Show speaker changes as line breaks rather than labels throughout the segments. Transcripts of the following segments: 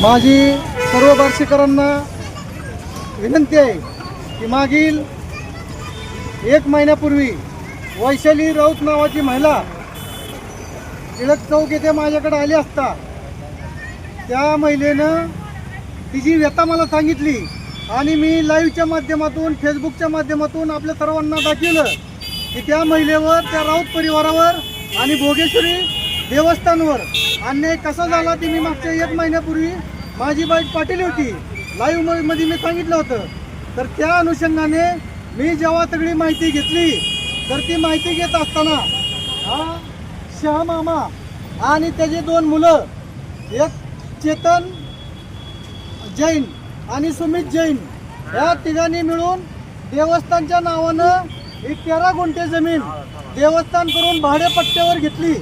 माझी सर्व बार्शीकरांना विनंती आहे की मागील एक महिन्यापूर्वी वैशाली राऊत नावाची महिला टिळक चौक येथे माझ्याकडे आली असता त्या महिलेनं तिची व्यथा मला सांगितली आणि मी लाईव्हच्या माध्यमातून फेसबुकच्या माध्यमातून आपल्या सर्वांना दाखवलं की त्या महिलेवर त्या राऊत परिवारावर आणि भोगेश्वरी देवस्थानवर अन्याय कसा झाला ते मी मागच्या एक महिन्यापूर्वी माझी बाईक पाटील होती. लाईव्हमध्ये मी सांगितलं होतं. तर त्या अनुषंगाने मी जेव्हा सगळी माहिती घेतली तर ती माहिती घेत असताना हा शहा मामा आणि त्याचे दोन मुलं एक चेतन जैन आणि सुमित जैन या तिघांनी मिळून देवस्थानच्या नावानं एक तेरा गुंठे जमीन देवस्थान करून भाडेपट्ट्यावर घेतली.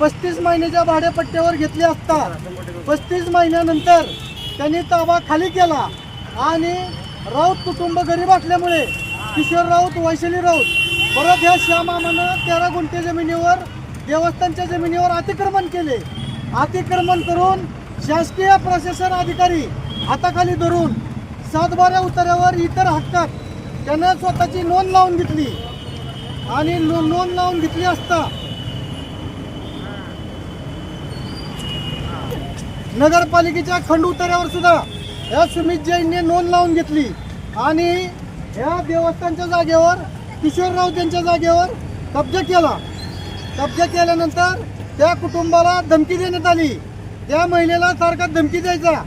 पस्तीस महिन्याच्या भाडेपट्ट्यावर घेतली असता पस्तीस महिन्यानंतर त्यांनी ताबा खाली केला आणि राऊत कुटुंब गरीब असल्यामुळे किशोर राऊत वैशाली राऊत परत ह्या श्यामामानं तेरा गुंठे जमिनीवर देवस्थानच्या जमिनीवर अतिक्रमण केले. अतिक्रमण करून शासकीय प्रशासन अधिकारी हाताखाली धरून सातबाऱ्या उतार्यावर इतर हक्कात त्यानं स्वतःची नोंद लावून घेतली. आणि नोंद लावून घेतली असता नगरपालिकेच्या खंड सुद्धा या सुमित जैनने नोंद लावून घेतली. आणि या देवस्थानच्या जागेवर किशोर राऊत यांच्या जागेवर कब्जा केला. कब्जा केल्यानंतर त्या कुटुंबाला धमकी देण्यात आली. त्या महिलेला सारखा धमकी द्यायचा.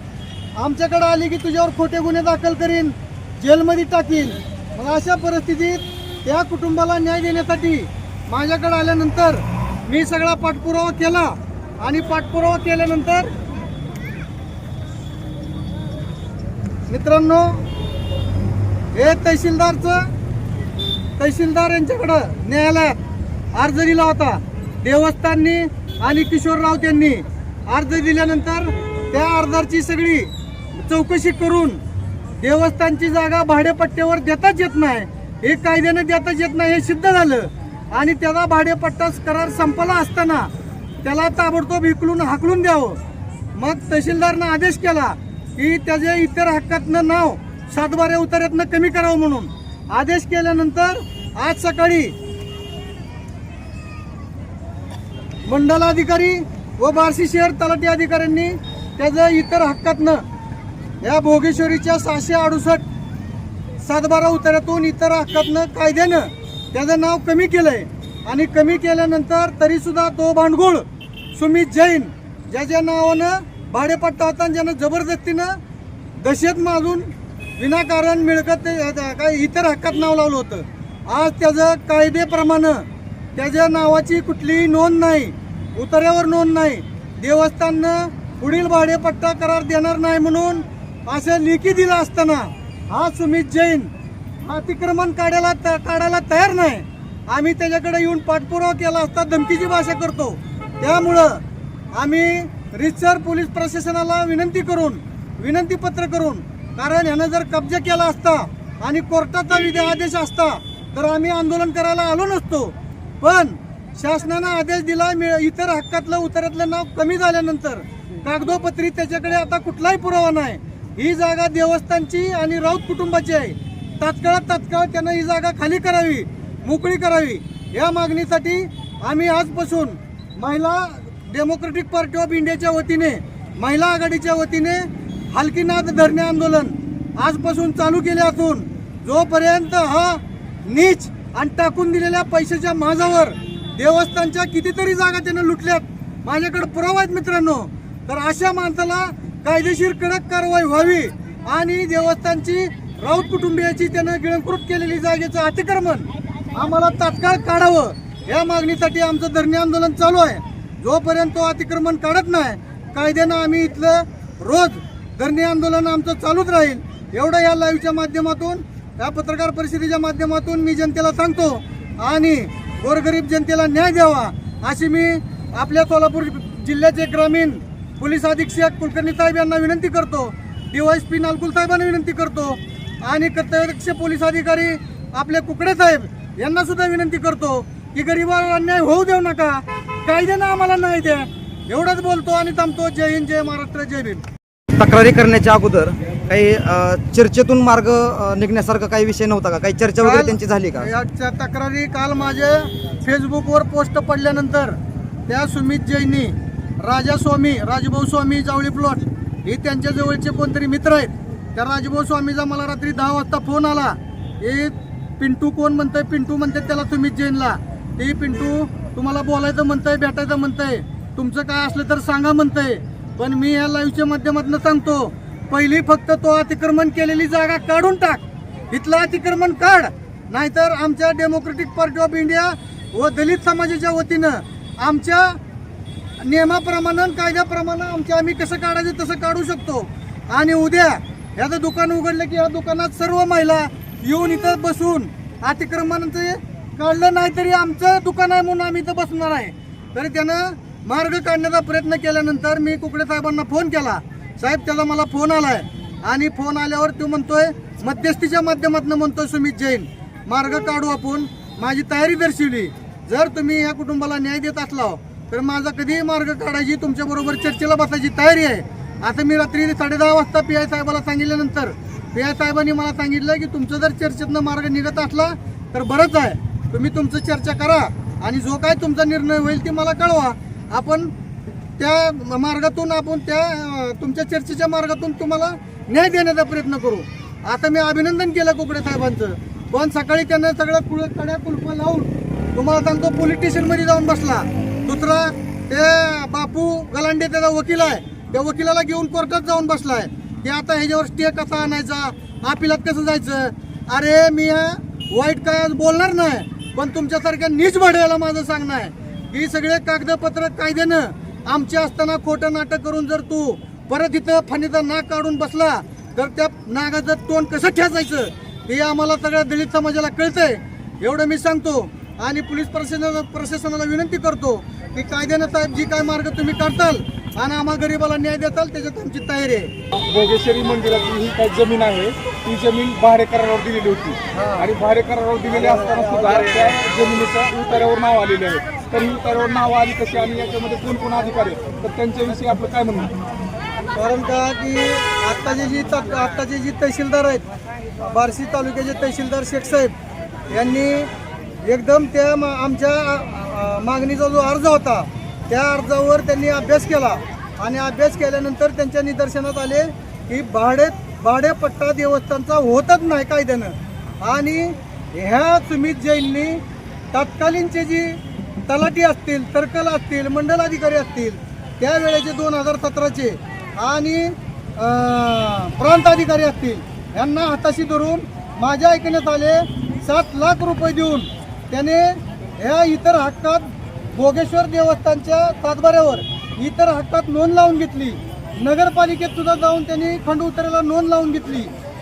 आमच्याकडे आली की तुझ्यावर खोटे गुन्हे दाखल करीन जेलमध्ये टाकीन. मग अशा परिस्थितीत त्या कुटुंबाला न्याय देण्यासाठी माझ्याकडे आल्यानंतर मी सगळा पाठपुरावा केला. आणि पाठपुरावा केल्यानंतर मित्रांनो हे तहसीलदारचं तहसीलदार यांच्याकडं न्यायालयात अर्ज दिला होता. देवस्थाननी आणि किशोर राऊत यांनी अर्ज दिल्यानंतर त्या अर्जाची सगळी चौकशी करून देवस्थानची जागा भाडेपट्ट्यावर देताच येत नाही. हे कायद्याने देताच येत नाही हे सिद्ध झालं. आणि त्याला भाडेपट्टा करार संपला असताना त्याला ताबडतोब इकलून हाकलून द्यावं. मग तहसीलदारनं आदेश केला की त्याच्या इतर हक्कातनं नाव सातबाऱ्या उतार्यातनं कमी करावं म्हणून आदेश केल्यानंतर आज सकाळी मंडलाधिकारी व बार्शी शहर तलाठी अधिकाऱ्यांनी त्याच्या इतर हक्कातनं या भोगेश्वरीच्या सहाशे अडुसष्ट सातबारा उतार्यातून इतर हक्कातनं कायद्यानं त्याचं नाव कमी केलंय. आणि कमी केल्यानंतर तरीसुद्धा तो भांडगुळ सुमित जैन ज्याच्या नावानं भाडेपट्टा होता आणि ज्यानं जबरदस्तीनं दशेत माजून विनाकारण मिळकत काय इतर हक्कात नाव लावलं होतं. आज त्याचं कायदेप्रमाणे त्याच्या नावाची कुठलीही नोंद नाही उतऱ्यावर नोंद नाही. देवस्थाननं पुढील भाडेपट्टा करार देणार नाही म्हणून असं लेखी दिलं असताना हा सुमित जैन अतिक्रमण काढायला त- काढायला तयार नाही. आम्ही त्याच्याकडे येऊन पाठपुरावा केला असता धमकीची भाषा करतो. त्यामुळं आम्ही रितसर पोलीस प्रशासनाला विनंती करून विनंती पत्र करून कारण ह्यानं जर कब्जा केला असता आणि कोर्टाचा विधी आदेश असता तर आम्ही आंदोलन करायला आलो नसतो. पण शासनानं आदेश दिला मि- इतर हक्कातलं उतार्यातलं नाव कमी झाल्यानंतर कागदोपत्री त्याच्याकडे आता कुठलाही पुरावा नाही. ही जागा देवस्थानची आणि राऊत कुटुंबाची आहे. तात्काळ तात्काळ त्यानं ही जागा खाली करावी मोकळी करावी. या मागणीसाठी आम्ही आजपासून महिला डेमोक्रेटिक पार्टी ऑफ इंडियाच्या वतीने महिला आघाडीच्या वतीने हलकीनाथ धरणे आंदोलन आजपासून चालू केले असून जोपर्यंत हा नीच आणि टाकून दिलेल्या पैशाच्या माझावर देवस्थानच्या कितीतरी जागा त्यानं लुटल्यात माझ्याकडे पुरावा आहेत मित्रांनो. तर अशा माणसाला कायदेशीर कडक कारवाई व्हावी आणि देवस्थानची राऊत कुटुंबियाची त्यानं गिळंकृत केलेली जागेचं अतिक्रमण आम्हाला तात्काळ काढावं या मागणीसाठी आमचं धरणे आंदोलन चालू आहे. जोपर्यंत तो अतिक्रमण काढत नाही कायद्यानं आम्ही इथलं रोज धरणे आंदोलन आमचं चालूच राहील. एवढं या लाईव्हच्या माध्यमातून या पत्रकार परिषदेच्या माध्यमातून मी जनतेला सांगतो आणि गोरगरीब जनतेला न्याय द्यावा अशी मी आपल्या सोलापूर जिल्ह्याचे ग्रामीण पोलीस अधीक्षक कुलकर्णी साहेब यांना विनंती करतो डीवायसपी नालकुल साहेबांना विनंती करतो आणि कर्तव्यक्ष पोलीस अधिकारी आपले कुकडे साहेब यांना सुद्धा विनंती करतो की गरिबावर अन्याय होऊ देऊ नका. कायद्यानं आम्हाला नाही द्या एवढंच बोलतो आणि थांबतो. जय हिंद जय महाराष्ट्र जय भीम.
तक्रारी करण्याच्या अगोदर काही अ, चर्चेतून मार्ग अ, निघण्यासारखा काही विषय नव्हता का? काही चर्चा वगैरे
काल-
त्यांची झाली का?
याच्या तक्रारी काल माझे फेसबुकवर पोस्ट पडल्यानंतर त्या सुमित जैनी राजा स्वामी राजभाऊ स्वामी जावळी प्लॉट हे त्यांच्या जवळचे कोणतरी मित्र आहेत. त्या राजभाऊ स्वामीचा मला रात्री दहा वाजता फोन आला. हे पिंटू कोण म्हणतंय? पिंटू म्हणते त्याला सुमित जैनला. ते पिंटू तुम्हाला बोलायचं म्हणतंय भेटायचं म्हणतंय. तुमचं काय असलं तर सांगा म्हणतंय. पण मी या लाईव्हच्या माध्यमातून सांगतो पहिली फक्त तो अतिक्रमण केलेली जागा काढून टाक. इथलं अतिक्रमण काढ. नाहीतर आमच्या डेमोक्रेटिक पार्टी ऑफ इंडिया व दलित समाजाच्या वतीनं आमच्या नियमाप्रमाणे कायद्याप्रमाणे आमच्या आम्ही कसं काढायचं तसं काढू शकतो. आणि उद्या ह्याचं दुकान उघडलं की या दुकानात सर्व महिला येऊन इथं बसून अतिक्रमणाचे काढलं नाही तरी आमचं दुकान आहे म्हणून आम्ही इथं बसणार आहे. तरी त्यानं मार्ग काढण्याचा प्रयत्न केल्यानंतर मी कुकडे साहेबांना फोन केला. साहेब त्याला मला फोन आलाय. आणि फोन आल्यावर तो म्हणतोय मध्यस्थीच्या माध्यमातून म्हणतोय सुमित जैन मार्ग काढू आपण. माझी तयारी दर्शवली. जर तुम्ही या कुटुंबाला न्याय देत असला तर माझा कधीही मार्ग काढायची तुमच्याबरोबर चर्चेला बसायची तयारी आहे. आता मी रात्री साडेदहा वाजता पी आय साहेबाला सांगितल्यानंतर पी आय साहेबांनी मला सांगितलं की तुमचं जर चर्चेतनं मार्ग निघत असला तर बरंच आहे. तुम्ही तुमचं चर्चा करा आणि जो काय तुमचा निर्णय होईल ते मला कळवा. आपण त्या मार्गातून आपण त्या तुमच्या चर्चेच्या मार्गातून तुम्हाला न्याय देण्याचा प्रयत्न करू. आता मी अभिनंदन केलं कुकडे साहेबांचं. पण सकाळी त्यांना सगळं कुळ कड्या कुलप लावून तुम्हाला सांगतो पोलीस स्टेशनमध्ये जाऊन बसला. दुसरा ते बापू गलांडे त्याचा वकील आहे. त्या वकिलाला घेऊन कोर्टात जाऊन बसलाय. की आता ह्याच्यावर स्टे कसा आणायचा? अपिलात कसं जायचं? अरे मी वाईट काय आज बोलणार नाही. पण तुमच्यासारख्या नीच भाड्याला माझं सांगणं आहे. ही सगळे कागदपत्र कायद्यानं आमचे असताना खोटं नाटक करून जर तू परत इथं फणीचा नाक काढून बसला तर त्या नागाचं तोंड कसं ठेचायचं? हे आम्हाला सगळ्या दलित समाजाला कळतंय. एवढं मी सांगतो आणि पोलीस प्रशासनाला प्रशासनाला विनंती करतो की कायद्यानं साहेब जी काय मार्ग तुम्ही काढताल आणि आम्हा गरीबाला न्याय देताल त्याच्यात आमची तयारी आहे.
भोगेश्वरी मंदिराची ही काही जमीन आहे ती जमीन भाडे करारावर दिलेली होती. आणि भाडे करारावर दिलेली असताना सुद्धा त्या जमिनीचं उतार्यावर नाव आलेले आहे. तर ही उतार्यावर नाव आली कशी आणि याच्यामध्ये कोण कोण अधिकारी आहेत? तर त्यांच्याविषयी आपलं काय म्हणणं?
कारण का की आत्ताचे जी आत्ताचे जी तहसीलदार आहेत बार्शी तालुक्याचे तहसीलदार शेख साहेब यांनी एकदम त्या आमच्या मागणीचा जो अर्ज होता त्या अर्जावर त्यांनी अभ्यास केला आणि अभ्यास केल्यानंतर त्यांच्या निदर्शनात आले की भाडे भाडेपट्टा देवस्थानचा होतच नाही कायद्यानं. आणि ह्या सुमित जैननी तत्कालीनचे जी तलाठी असतील सर्कल असतील मंडल अधिकारी असतील त्यावेळेचे दोन हजार सतराचे आणि प्रांत अधिकारी असतील यांना हाताशी धरून माझ्या ऐकण्यात आले सात लाख रुपये देऊन त्याने ह्या इतर हक्कात भोगेश्वर देवस्थानच्या सातबाऱ्यावर इतर हक्कात नोंद लावून घेतली. नगरपालिकेत सुद्धा जाऊन त्यांनी खंड उतरेला नोंद लावून घेतली.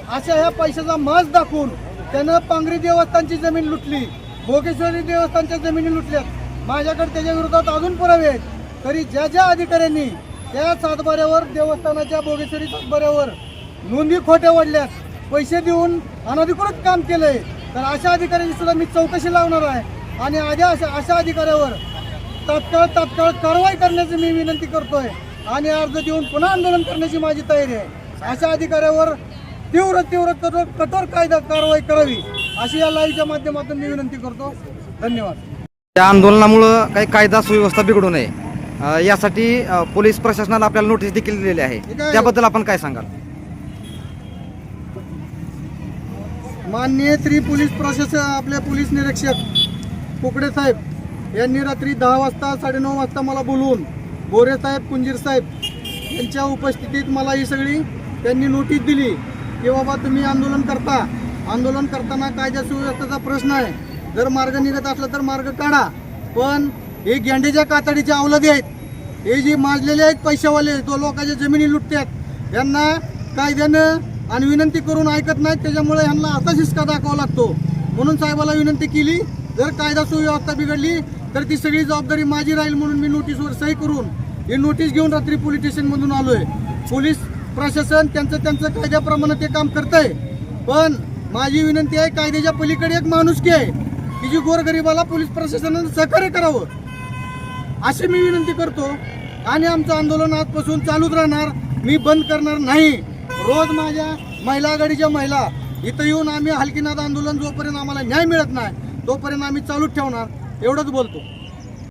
अशा ह्या पैशाचा मास दाखवून त्यानं पांगरी देवस्थानची जमीन लुटली. भोगेश्वरी देवस्थानच्या जमिनी लुटल्यात. माझ्याकडे त्याच्या विरोधात अजून पुरावे आहेत. तरी ज्या ज्या अधिकाऱ्यांनी त्या सातबाऱ्यावर देवस्थानाच्या भोगेश्वरी सातबाऱ्यावर नोंदी खोट्या वाढल्यास पैसे देऊन अनधिकृत काम केलंय तर अशा अधिकाऱ्यांची सुद्धा मी चौकशी लावणार आहे. आणि आध्या अशा अशा अधिकाऱ्यावर तात्काळ तात्काळ कारवाई करण्याची मी विनंती करतोय आणि अर्ज देऊन पुन्हा आंदोलन करण्याची माझी तयारी आहे. अशा अधिकाऱ्यावर तीव्र तीव्र कठोर कठोर कायदा कारवाई करावी अशी या लाईव्हच्या माध्यमातून मी विनंती करतो. धन्यवाद.
त्या आंदोलनामुळं काही कायदा सुव्यवस्था बिघडू नये. यासाठी पोलीस प्रशासनाला आपल्याला नोटीस देखील दिलेली आहे. त्याबद्दल आपण काय सांगाल?
माननीय श्री पोलीस प्रशासन आपले पोलीस निरीक्षक कुकडे साहेब यांनी रात्री दहा वाजता साडेनऊ वाजता मला बोलवून गोरेसाहेब साहेब कुंजीर साहेब यांच्या उपस्थितीत मला ही सगळी त्यांनी नोटीस दिली की बाबा तुम्ही आंदोलन करता. आंदोलन करताना कायदा सुव्यवस्थेचा प्रश्न आहे. जर मार्ग निघत असला तर मार्ग काढा. पण हे गेंड्याच्या कातडीच्या अवलदी आहेत. हे जे माजलेले आहेत पैशावाले जो लोकांच्या जमिनी लुटतात यांना कायद्यानं आणि विनंती करून ऐकत नाहीत त्याच्यामुळे यांना असा शिस्का दाखवावा लागतो. म्हणून साहेबाला विनंती केली जर कायदा सुव्यवस्था बिघडली तर ती सगळी जबाबदारी माझी राहील म्हणून मी नोटीसवर सही करून ही नोटीस घेऊन रात्री पोलीस स्टेशनमधून आलो आहे पोलीस प्रशासन त्यांचं त्यांचं कायद्याप्रमाणे ते काम करतंय. पण माझी विनंती आहे कायद्याच्या पलीकडे एक माणुसकी आहे की जी गोरगरिबाला पोलीस प्रशासनानं सहकार्य करावं. अशी मी विनंती करतो. आणि आमचं आंदोलन आजपासून चालूच राहणार. मी बंद करणार नाही. रोज माझ्या महिला आघाडीच्या महिला इथं येऊन आम्ही हलकीनाथ आंदोलन जोपर्यंत आम्हाला न्याय मिळत नाही तोपर्यंत आम्ही चालूच ठेवणार. एवढंच बोलतो.